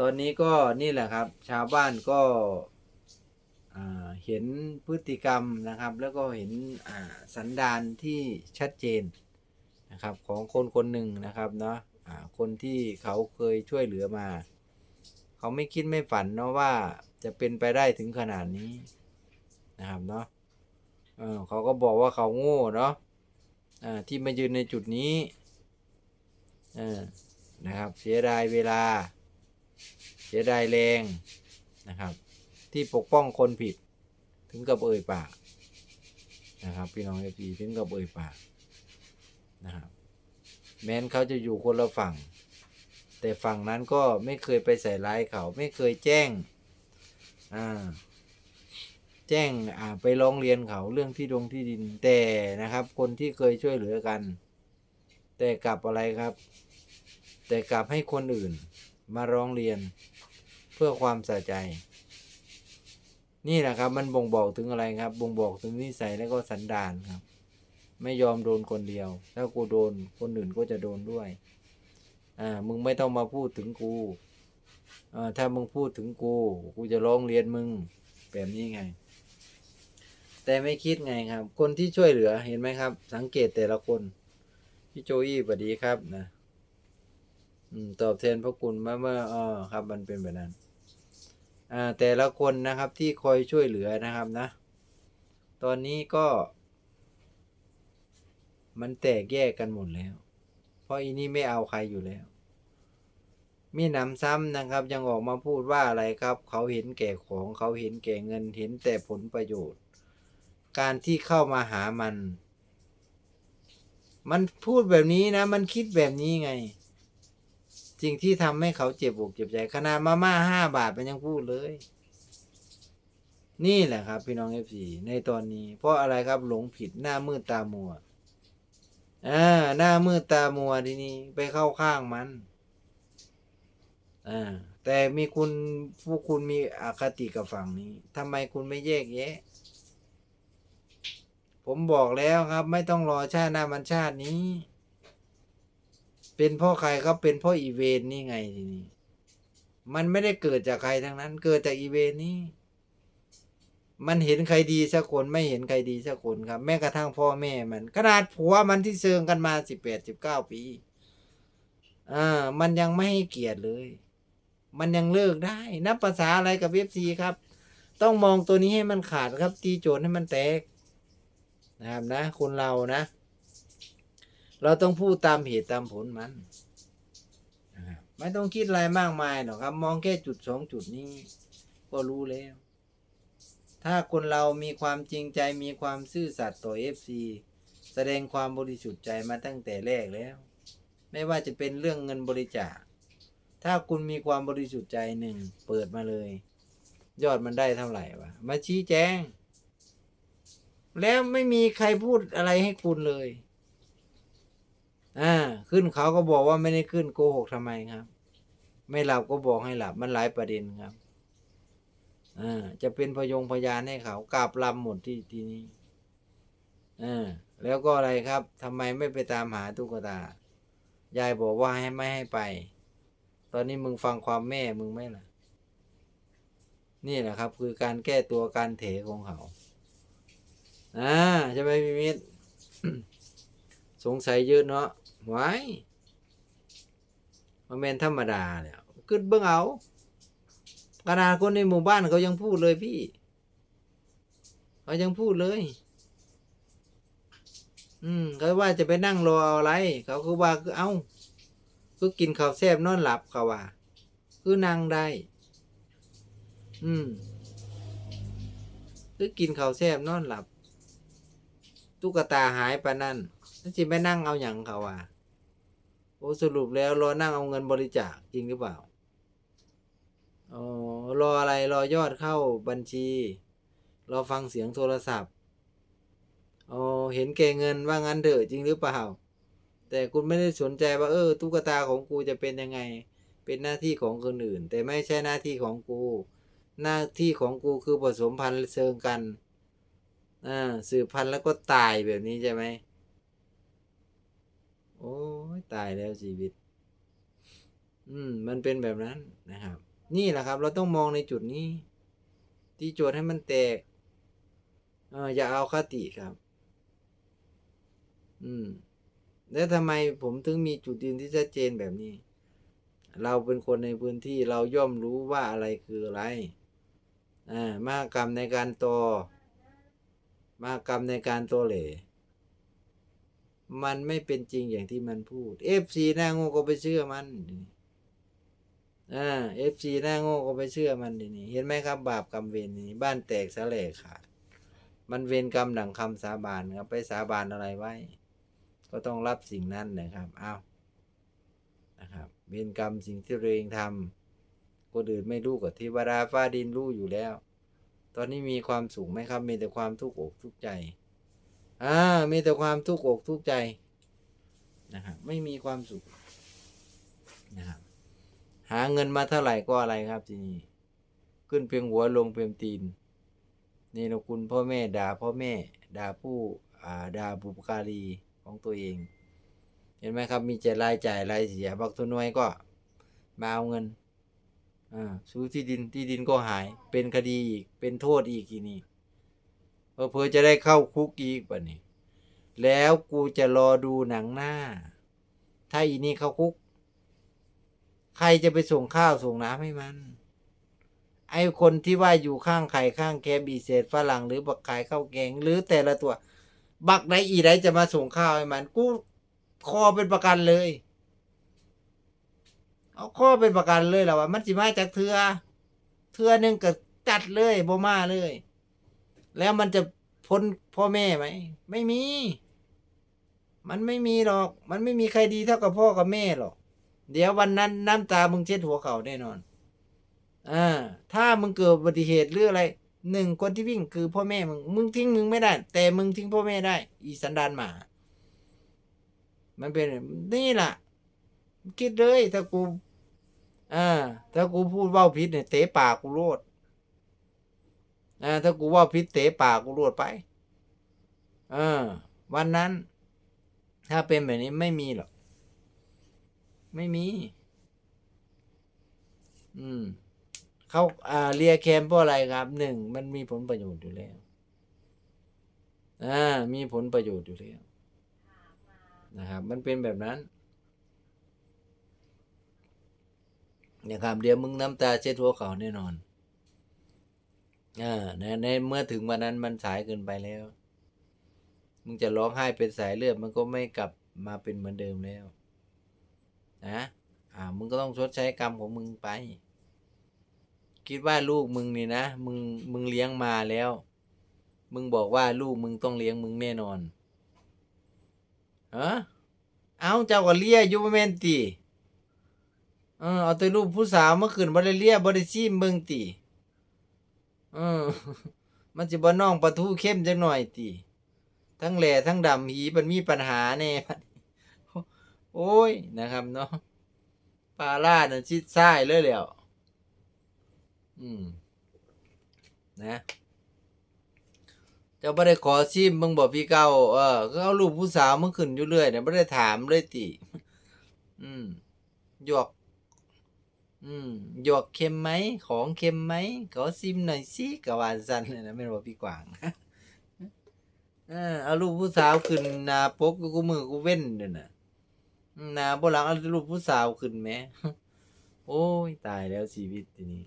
ตอนนี้ก็นี่แหละครับ ชาวบ้านก็เห็นพฤติกรรมนะครับ แล้วก็เห็นสันดานที่ชัดเจนนะครับของคนคนหนึ่งนะครับเนาะอ่าคนที่เขาเคยช่วยเหลือมา เขาไม่คิดไม่ฝันเนาะว่าจะเป็นไปได้ถึงขนาดนี้นะครับเนาะเเขาก็บอกว่าเขาโง่เนาะอ่าที่มายืนในจุดนี้นะครับเสียดายเวลา เสียดายแรงนะครับ ที่ปกป้องคนผิดถึงกับเอ่ยปากนะครับพี่น้องเอฟีถึงกับเอ่ยปากนะครับแม้นเขาจะอยู่คนละฝั่ง แต่ฝั่งนั้นก็ไม่เคยไปใส่ร้ายเขาไม่เคยแจ้งอ่าแจ้งอ่าไปร้องเรียนเขาเรื่องที่ดงที่ดินแต่นะครับ คนที่เคยช่วยเหลือกัน แต่กลับอะไรครับ แต่กลับให้คนอื่น มาร้องเรียนเพื่อความสะใจ นี่แหละครับ มันบ่งบอกถึงอะไรครับ บ่งบอกถึงนิสัยและก็สันดานครับ ไม่ยอมโดนคนเดียว ถ้ากูโดนคนอื่นก็จะโดนด้วย อ่า มึงไม่ต้องมาพูดถึงกูอ่าถ้ามึงพูดถึงกู กูจะร้องเรียนมึงแบบนี้ไง แต่ไม่คิดไงครับ คนที่ช่วยเหลือเห็นไหมครับ สังเกตแต่ละคนพี่โจอี้สวัสดีครับนะ อืมตอบแทนพระคุณมาเมื่ออ๋อครับ มันเป็นแบบนั้น อ่า แต่ละคนนะครับที่คอยช่วยเหลือนะครับนะ ตอนนี้ก็ มันแตกแยกกันหมดแล้ว เพราะอีนี่ไม่เอาใครอยู่แล้ว มีหนำซ้ำนะครับ ยังออกมาพูดว่าอะไรครับ เขาเห็นแก่ของเขาเห็นแก่เงินเห็นแต่ผลประโยชน์ การที่เข้ามาหามัน มันพูดแบบนี้นะ มันคิดแบบนี้ไง สิ่งที่ทำให้เขาเจ็บอกเจ็บใจขนาดมาม่าห้าบาทมันยังพูดเลย นี่แหละครับ พี่น้องเอฟซีในตอนนี้ เพราะอะไรครับหลงผิดหน้ามืดตามัวอ่าหน้ามืดตามัวทีนี้ไปเข้าข้างมันอ่าแต่มีคุณพวกคุณมีอคติกับฝั่งนี้ทำไมคุณไม่แยกแยะ ผมบอกแล้วครับ ไม่ต้องรอชาติหน้ามันชาตินี้ เป็นเพ่อใครครับเป็นเพ่ออีเวนนี่ไงทีนี้มันไม่ได้เกิดจากใครทั้งนั้น เกิดจากอีเวนนี่มันเห็นใครดีสักคนไม่เห็นใครดีสักคนครับ แม้กระทั่งพ่อแม่มันขนาดผัวมันที่เซิงกันมาสิบแปดสิบเก้าปีอ่ามันยังไม่ให้เกียรติเลย มันยังเลิกได้ นับภาษาอะไรกับเอฟซีครับ ต้องมองตัวนี้ให้มันขาดครับ ตีโจทย์ให้มันแตกนะครับนะคนเรานะ เราต้องพูดตามเหตุตามผลมัน ไม่ต้องคิดอะไรมากมายหรอกครับ มองแค่จุดสองจุดนี้ ก็รู้แล้ว ถ้าคนเรามีความจริงใจมีความซื่อสัตย์ต่อ FC แสดงความบริสุทธิ์ใจมาตั้งแต่แรกแล้ว ไม่ว่าจะเป็นเรื่องเงินบริจาค ถ้าคุณมีความบริสุทธิ์ใจหนึ่งเปิดมาเลย ยอดมันได้เท่าไหร่วะมาชี้แจง แล้วไม่มีใครพูดอะไรให้คุณเลย อ่าขึ้นเขาก็บอกว่าไม่ได้ขึ้นโกหกทำไมครับ ไม่หลับก็บอกให้หลับมันหลายประเด็นครับอ่าจะเป็นพยงพยานให้เขากราบลำหมดที่ที่นี้อ่าแล้วก็อะไรครับทำไมไม่ไปตามหาตุ๊กตายายบอกว่าให้ไม่ให้ไป ตอนนี้มึงฟังความแม่มึงไหมล่ะ นี่แหละครับ คือการแก้ตัวการเถของเขาอ่าใช่ไหมพี่มิตรสงสัยเยอะเนาะ ไว้มันเป็นธรรมดาเนี่ยขึ้นเบื้องเอาขนาดคนในหมู่บ้านเขายังพูดเลยพี่เขายังพูดเลย อืมเขาว่าจะไปนั่งรออะไร เขาคือว่าคือเอาคือกินข้าวแซ่บนอนหลับเขาว่า คือนั่งได้ อืมคือกินข้าวแซ่บนอนหลับ ตุ๊กตาหายไปนั่นนั่นจิไปนั่งเอาอย่างเขาอะ โอ้สรุปแล้วรอนั่งเอาเงินบริจาคจริงหรือเปล่าอ๋อรออะไรรอยอดเข้าบัญชี รอฟังเสียงโทรศัพท์อ๋อเห็นแก่เงินว่างั้นเถอะจริงหรือเปล่า แต่คุณไม่ได้สนใจว่าเออตุ๊กตาของกูจะเป็นยังไง เป็นหน้าที่ของคนอื่น แต่ไม่ใช่หน้าที่ของกู หน้าที่ของกูคือผสมพันธุ์เชิงกันอ่าสืบพันธุ์แล้วก็ตายแบบนี้ใช่ไหม โอ้ยตายแล้วชีวิต อืม มันเป็นแบบนั้นนะครับ นี่แหละครับ เราต้องมองในจุดนี้ ที่โจทย์ให้มันแตก เอออย่าเอาคติครับ อืม แล้วทำไมผมถึงมีจุดยืนที่ชัดเจนแบบนี้ เราเป็นคนในพื้นที่เราย่อมรู้ว่าอะไรคืออะไร อ่ามากรรมในการตอมากรรมในการโตเหล มันไม่เป็นจริงอย่างที่มันพูด FC หน้าโง่ก็ไปเชื่อมันอ่า FC หน้าโง่ก็ไปเชื่อมันทีนี้เห็นไหมครับ บาปกรรมเวรนี้ บ้านแตกสะแหลขาดมันเวรกรรมดังคำสาบานครับไปสาบานอะไรไว้ ก็ต้องรับสิ่งนั้นนะครับเอานะครับ เวรกรรมสิ่งที่ตัวเองทำคนอื่นไม่รู้กับเทวดาฟ้าดินรู้อยู่แล้ว ตอนนี้มีความสุขไหมครับ มีแต่ความทุกข์อกทุกข์ใจ อ่ามีแต่ความทุกข์อกทุกข์ใจนะครับไม่มีความสุขนะครับหาเงินมาเท่าไหร่ก็อะไรครับทีนี้ขึ้นเพียงหัวลงเพียงตีนนี่นะคุณพ่อแม่ด่าพ่อแม่ด่าผู้อ่าด่าบุปการีของตัวเอง เห็นไหมครับ มีแต่รายจ่ายรายเสียบักตัวน้อยก็มาเอาเงินอ่าซื้อที่ดินที่ดินก็หายเป็นคดีอีกเป็นโทษอีกทีนี้ เพื่อจะได้เข้าคุกอีกป่ะนี่แล้วกูจะรอดูหนังหน้า ถ้าอีนี่เข้าคุก ใครจะไปส่งข้าวส่งน้ำให้มัน ไอคนที่ว่าอยู่ข้างไข่ข้างแคบีเศษฝรั่งหรือบักขายข้าวแกงหรือแต่ละตัว บักไหนอีไหนจะมาส่งข้าวให้มัน กูคอเป็นประกันเลย เอาข้อเป็นประกันเลยแล้วว่ามันสิมาจากเทือ เทือหนึงก็จัดเลยบ่มาเลย แล้วมันจะพ้นพ่อแม่ไหม ไม่มี มันไม่มีหรอก มันไม่มีใครดีเท่ากับพ่อกับแม่หรอก เดี๋ยววันนั้นน้ำตามึงเช็ดหัวเขาแน่นอนอ่าถ้ามึงเกิดอุบัติเหตุหรืออะไรหนึ่งคนที่วิ่งคือพ่อแม่มึง มึงทิ้งมึงไม่ได้ แต่มึงทิ้งพ่อแม่ได้ อีสันดานหมา มันเป็นนี่แหละคิดเลยถ้ากูอ่าถ้ากูพูดเว่าผิดเนี่ยเตะปากกูโลด อถ้ากูว่าผิดเตะปากกูโลดไปอ่าวันนั้น ถ้าเป็นแบบนี้ไม่มีหรอก ไม่มี อืมเขาอ่าเรียแคมเพราะอะไรครับหนึ่งมันมีผลประโยชน์อยู่แล้วอ่ามีผลประโยชน์อยู่แล้วนะครับ มันเป็นแบบนั้นนะครับเดี๋ยวมึงน้ำตาเช็ดหัวเขาแน่นอน อ่าในเมื่อถึงวันนั้นมันสายเกินไปแล้ว มึงจะร้องไห้เป็นสายเลือดมันก็ไม่กลับมาเป็นเหมือนเดิมแล้วนะอ่า มึงก็ต้องชดใช้กรรมของมึงไป คิดว่าลูกมึงนี่นะ มึง มึงเลี้ยงมาแล้ว มึงบอกว่าลูกมึงต้องเลี้ยงมึงแน่นอนฮะเอาเจ้าก็เลี้ยยู่บ่แม่นติเออเอาแต่รูปผู้สาวเมาขึ้นบ่ได้เลี้ยบ่ได้ซีมเบิ่งติเออมันสิบ่น้องปลาทูเข้มจักหน่อยติทั้งแหล่ทั้งดำหีมันมีปัญหาแน่โอ้ยนะครับเนาะปลาล่านั่นชิดซ้ายเลยแล้วอืมนะจ้าบ่ได้ขอซิมมึงบอกพี่เก้าเออก็เอารูปผู้สาวมึงขึ้นอยู่เรื่อยเนี่ยบ่ได้ถามเลยติ อืมหยอก อืมหยวกเค็มไหม ของเค็มไหม ขอซิมหน่อยสิกะวาซันเลยนะไม่รู้พี่กวางเออเอารูปผู้สาวขึ้นนาปกกูมือกูเว้นเด้อน่ะนาบ่หลังเอารูปผู้สาวขึ้นแหมโอ้ยตายแล้วชีวิตทีนี้